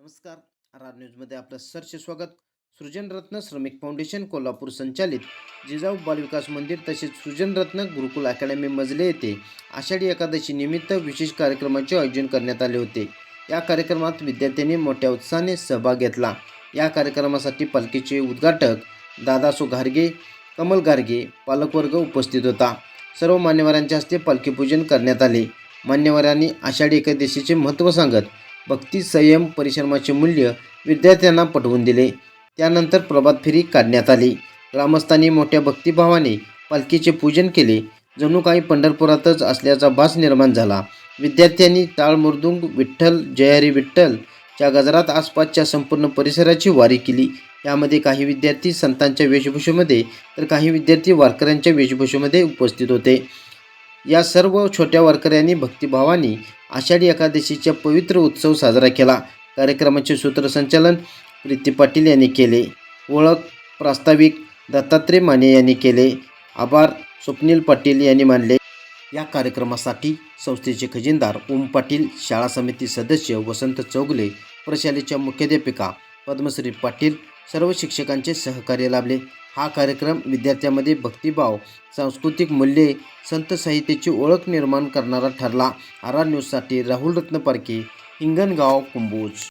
नमस्कार. आर न्यूजमध्ये आपलं सरचे स्वागत. सृजनरत्न श्रमिक फाउंडेशन कोल्हापूर संचालित जिजाऊ बालविकास मंदिर तसेच सृजनरत्न गुरुकुल अकॅडमी मजले येथे आषाढी एकादशी निमित्त विशेष कार्यक्रमाचे आयोजन करण्यात आले होते. या कार्यक्रमात विद्यार्थ्यांनी मोठ्या उत्साहाने सहभाग घेतला. या कार्यक्रमासाठी पालखीचे उद्घाटक दादासो घारगे कमल गार्गे पालकवर्ग उपस्थित होता. सर्व मान्यवरांच्या हस्ते पालखीपूजन करण्यात आले. मान्यवरांनी आषाढी एकादशीचे महत्त्व सांगत भक्ती संयम परिश्रमाचे मूल्य विद्यार्थ्यांना पटवून दिले. त्यानंतर प्रभात फेरी काढण्यात आली. ग्रामस्थांनी मोठ्या भक्तिभावाने पालखीचे पूजन केले. जणू काही पंढरपुरातच असल्याचा भास निर्माण झाला. विद्यार्थ्यांनी टाळ विठ्ठल जयहरी विठ्ठलच्या गजरात आसपासच्या संपूर्ण परिसराची वारी केली. यामध्ये काही विद्यार्थी संतांच्या वेशभूषेमध्ये तर काही विद्यार्थी वारकऱ्यांच्या वेशभूषेमध्ये उपस्थित होते. या सर्व छोट्या वारकऱ्यांनी भक्तिभावाने आषाढी एकादशीचा पवित्र उत्सव साजरा केला. कार्यक्रमाचे सूत्रसंचालन प्रीती पाटील यांनी केले. ओळख प्रास्ताविक दत्तात्रय माने यांनी केले. आभार स्वप्नील पाटील यांनी मानले. या कार्यक्रमासाठी संस्थेचे खजिनदार ओम पाटील शाळा समिती सदस्य वसंत चौगले प्रशालेच्या मुख्याध्यापिका पद्मश्री पाटील सर्व शिक्षकांचे सहकार्य लाभले. हा कार्यक्रम विद्यार्थ्यांमध्ये भक्तिभाव सांस्कृतिक मूल्ये संत साहित्याची ओळख निर्माण करणारा ठरला. आर न्यूजसाठी राहुल रत्न पारखे हिंगणगाव कुंभोज.